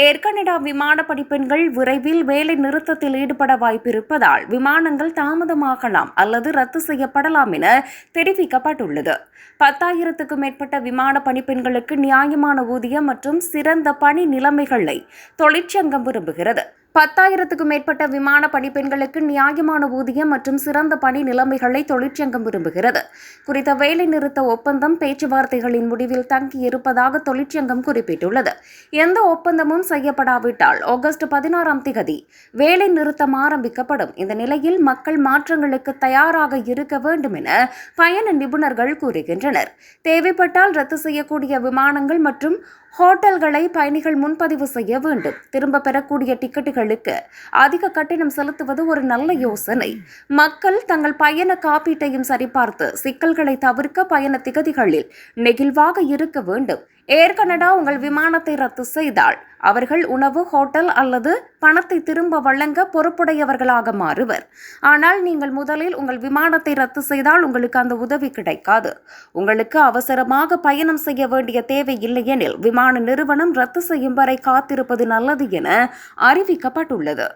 ஏர் Canada விமான பணிப்பெண்கள் விரைவில் வேலை நிறுத்தத்தில் ஈடுபட வாய்ப்பிருப்பதால் விமானங்கள் தாமதமாகலாம் அல்லது ரத்து செய்யப்படலாம் என தெரிவிக்கப்பட்டுள்ளது. பத்தாயிரத்துக்கும் மேற்பட்ட விமான பணிப்பெண்களுக்கு நியாயமான ஊதியம் மற்றும் சிறந்த பணி நிலைமைகளை தொழிற்சங்கம் விரும்புகிறது. பத்தாயிரத்துக்கும் மேற்பட்ட விமான பணிப்பெண்களுக்கு நியாயமான ஊதியம் மற்றும் சிறந்த பணி நிலைமைகளை தொழிற்சங்கம் விரும்புகிறது. குறித்த வேலை நிறுத்த ஒப்பந்தம் பேச்சுவார்த்தைகளின் முடிவில் தங்கியிருப்பதாக தொழிற்சங்கம் குறிப்பிட்டுள்ளது. எந்த ஒப்பந்தமும் செய்யப்படாவிட்டால் ஆகஸ்ட் பதினாறாம் திகதி வேலை நிறுத்தம் ஆரம்பிக்கப்படும். இந்த நிலையில் மக்கள் மாற்றங்களுக்கு தயாராக இருக்க வேண்டும் என பயண நிபுணர்கள் கூறுகின்றனர். தேவைப்பட்டால் ரத்து செய்யக்கூடிய விமானங்கள் மற்றும் ஹோட்டல்களை பயணிகள் முன்பதிவு செய்ய வேண்டும். திரும்ப பெறக்கூடிய டிக்கெட்டுகளுக்கு அதிக கட்டணம் செலுத்துவது ஒரு நல்ல யோசனை. மக்கள் தங்கள் பயண காப்பீட்டையும் சரிபார்த்து சிக்கல்களை தவிர்க்க பயண திகதிகளில் நெகிழ்வாக இருக்க வேண்டும். ஏர் கனடா உங்கள் விமானத்தை ரத்து செய்தால் அவர்கள் உணவு ஹோட்டல் அல்லது பணத்தை திரும்ப வழங்க பொறுப்புடையவர்களாக மாறுவர். ஆனால் நீங்கள் முதலில் உங்கள் விமானத்தை ரத்து செய்தால் உங்களுக்கு அந்த உதவி கிடைக்காது. உங்களுக்கு அவசரமாக பயணம் செய்ய வேண்டிய தேவை இல்லையெனில் விமான நிறுவனம் ரத்து செய்யும் வரை காத்திருப்பது நல்லது என அறிவிக்கப்பட்டுள்ளது.